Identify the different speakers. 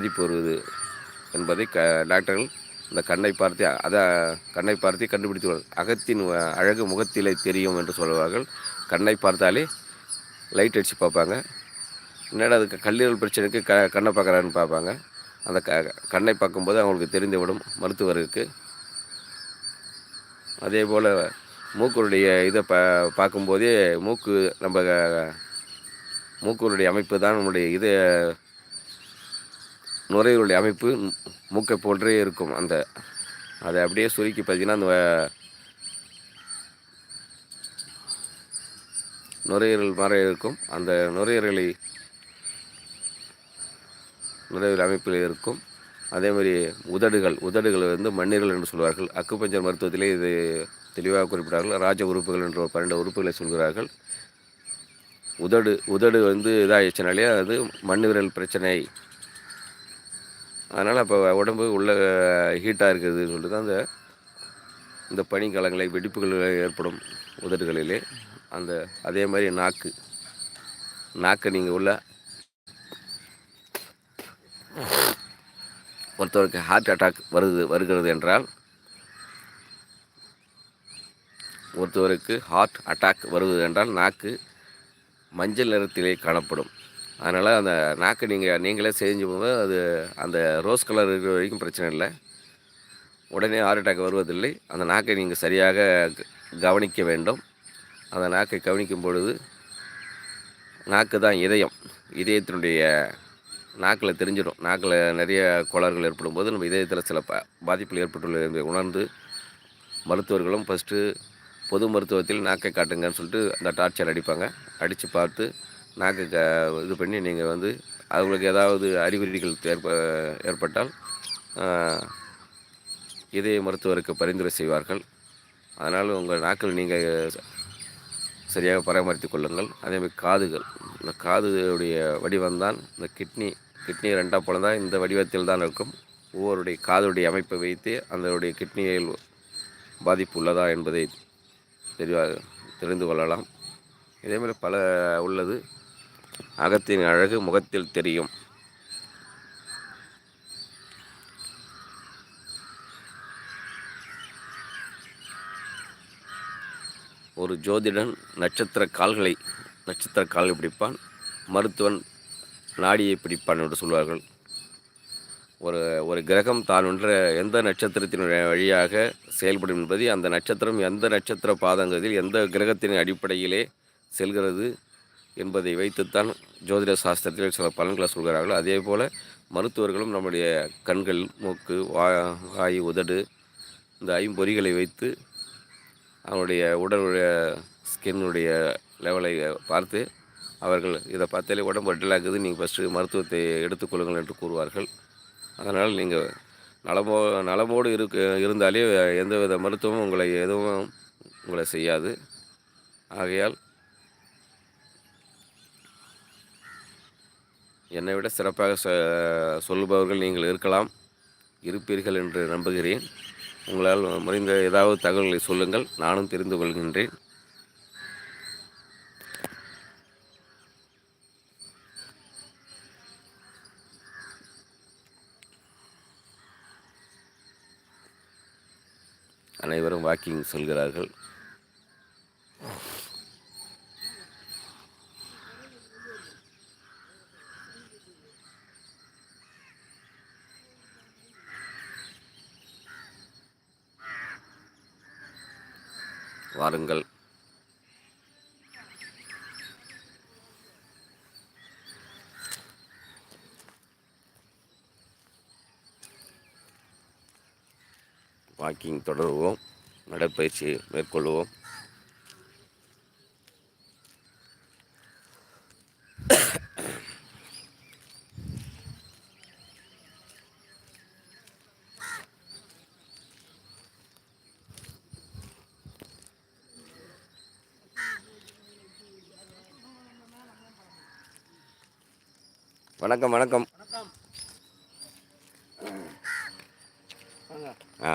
Speaker 1: பாதிப்பு வருவது என்பதை க டாக்டர்கள் இந்த கண்ணை பார்த்து அதை கண்ணை பார்த்து கண்டுபிடித்து அகத்தின் அழகு முகத்திலே தெரியும் என்று சொல்வார்கள். கண்ணை பார்த்தாலே லைட் அடித்து பார்ப்பாங்க. என்னடா அதுக்கு கல்லீரல் பிரச்சனைக்கு க கண்ணை பார்க்குறாருன்னு பார்ப்பாங்க. அந்த க கண்ணை பார்க்கும்போது அவங்களுக்கு தெரிந்துவிடும் மருத்துவருக்கு. அதே போல் மூக்குடைய இதை பா பார்க்கும்போதே மூக்கு நம்ம மூக்குடைய அமைப்பு தான் நம்முடைய இது நுரையீரலுடைய அமைப்பு மூக்கை போன்றே இருக்கும். அந்த அதை அப்படியே சுருக்கி பார்த்தீங்கன்னா அந்த நுரையீரல் மாதிரி இருக்கும். அந்த நுரையீரலை நுரையீரல் அமைப்பில் இருக்கும். அதே மாதிரி உதடுகள் உதடுகள் வந்து மண்ணீரல் என்று சொல்வார்கள். அக்குப்பஞ்சர் மருத்துவத்திலே இது தெளிவாக குறிப்பிட்டார்கள். ராஜ உறுப்புகள் என்ற பன்னெண்டு உறுப்புகளை சொல்கிறார்கள். உதடு உதடு வந்து இதாகிடுச்சுனாலே அது மண்ணீரல் பிரச்சனை அதனால் அப்போ உடம்பு உள்ள ஹீட்டாக இருக்குதுன்னு சொல்லிட்டு தான் அந்த இந்த பனிக்காலங்களை வெடிப்புகள் ஏற்படும் உதடுகளிலே. அந்த அதே மாதிரி நாக்கு. நாக்கை நீங்கள் உள்ள ஒருத்தருக்கு ஹார்ட் அட்டாக் வருது வருகிறது என்றால் ஒருத்தவருக்கு ஹார்ட் அட்டாக் வருவது என்றால் நாக்கு மஞ்சள் நிறத்திலே காணப்படும். அதனால் அந்த நாக்கு நீங்கள் நீங்களே செஞ்சு போது அது அந்த ரோஸ் கலர் இருக்கிற வரைக்கும் பிரச்சனை இல்லை. உடனே ஹார்ட் அட்டாக் வருவதில்லை. அந்த நாக்கை நீங்கள் சரியாக கவனிக்க வேண்டும். அந்த நாக்கை கவனிக்கும் பொழுது நாக்கு தான் இதயம். இதயத்தினுடைய நாக்கில் தெரிஞ்சிடும். நாக்கில் நிறைய கோளாறுகள் ஏற்படும் போது நம்ம இதயத்தில் சில ப பாதிப்புகள் ஏற்பட்டுள்ளது என்பதை உணர்ந்து மருத்துவர்களும் ஃபஸ்ட்டு பொது மருத்துவத்தில் நாக்கை காட்டுங்கன்னு சொல்லிட்டு அந்த டார்ச்சர் அடிப்பாங்க. அடித்து பார்த்து நாக்கு க இது பண்ணி நீங்கள் வந்து அவங்களுக்கு ஏதாவது அறிகுறிகள் ஏற்ப ஏற்பட்டால் இதய மருத்துவருக்கு பரிந்துரை செய்வார்கள். அதனால் உங்கள் நாக்கள் நீங்கள் சரியாக பராமரித்து கொள்ளுங்கள். அதேமாதிரி காதுகள். இந்த காதுடைய வடிவம்தான் இந்த கிட்னி கிட்னி ரெண்டாக போலதான் இந்த வடிவத்தில் தான் இருக்கும். ஒவ்வொருடைய காதுடைய அமைப்பை வைத்து அதனுடைய கிட்னியில் பாதிப்பு உள்ளதா என்பதை தெளிவாக தெரிந்து கொள்ளலாம். இதேமாதிரி பல உள்ளது. அகத்தின் அழகு முகத்தில் தெரியும். ஒரு ஜோதிடன் நட்சத்திர கால்களை நட்சத்திர கால்களை பிடிப்பான் மருத்துவன் நாடியை பிடிப்பான் என்று சொல்வார்கள். ஒரு ஒரு கிரகம் தான் என்ற எந்த நட்சத்திரத்தின் வழியாக செயல்படும் என்பதை அந்த நட்சத்திரம் எந்த நட்சத்திர பாதங்களில் எந்த கிரகத்தின் அடிப்படையிலே செல்கிறது என்பதை வைத்துத்தான் ஜோதிட சாஸ்திரத்தில் சில பலன்களை சொல்கிறார்கள். அதே போல் மருத்துவர்களும் நம்முடைய கண்கள் மூக்கு வா வாய் உதடு இந்த ஐம்பொறிகளை வைத்து அவனுடைய உடலுடைய ஸ்கின்னுடைய லெவலை பார்த்து அவர்கள் இதை பார்த்தாலே உடம்பு டல்லாக்குது நீங்கள் ஃபஸ்ட்டு மருத்துவத்தை எடுத்துக்கொள்ளுங்கள் என்று கூறுவார்கள். அதனால் நீங்கள் நலமோ நலமோடு இருக்க இருந்தாலே எந்தவித மருத்துவமும் உங்களை எதுவும் உங்களை செய்யாது. ஆகையால் என்னை விட சிறப்பாக சொல்லுபவர்கள் நீங்கள் இருக்கலாம் இருப்பீர்கள் என்று நம்புகிறேன். உங்களால் முடிந்த ஏதாவது தகவல்களை சொல்லுங்கள் நானும் தெரிந்து கொள்கின்றேன். அனைவரும் வாக்கிங் சொல்கிறார்கள். வாருங்கள். வாக்கிங் தொடருவோம். நடைப்பயிற்சி மேற்கொள்வோம். வணக்கம் வணக்கம். ஆ.